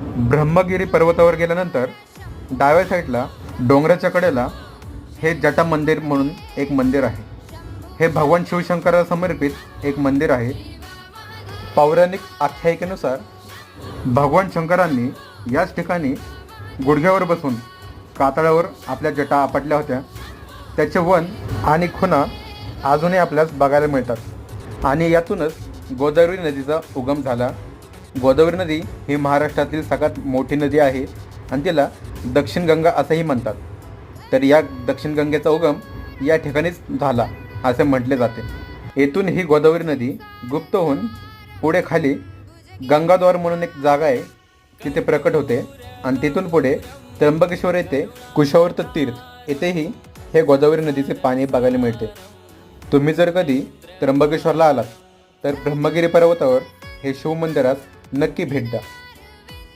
ब्रह्मगिरी पर्वतावर गेल्यानंतर डाव्या साईडला डोंगराच्या कडेला हे जटा मंदिर म्हणून एक मंदिर आहे. हे भगवान शिवशंकराला समर्पित एक मंदिर आहे. पौराणिक आख्यायिकेनुसार भगवान शंकरांनी याच ठिकाणी गुडघ्यावर बसून कातळावर आपल्या जटा आपटल्या होत्या. त्याचे वन आणि खुणा अजूनही आपल्यास बघायला मिळतात. आणि यातूनच गोदावरी नदीचा उगम झाला. गोदावरी नदी ही महाराष्ट्रातील सगळ्यात मोठी नदी आहे आणि तिला दक्षिण गंगा असंही म्हणतात. तर या दक्षिण गंगेचा उगम या ठिकाणीच झाला असे म्हटले जाते. येथून ही गोदावरी नदी गुप्त होऊन पुढे खाली गंगाद्वार म्हणून एक जागा आहे तिथे प्रकट होते आणि तिथून पुढे त्र्यंबकेश्वर येथे कुशावर्त तीर्थ येथेही हे गोदावरी नदीचे पाणी बघायला मिळते. तुम्ही जर कधी त्र्यंबकेश्वरला आलात तर ब्रह्मगिरी पर्वतावर हे शिवमंदिरात नक्की भेट द्या.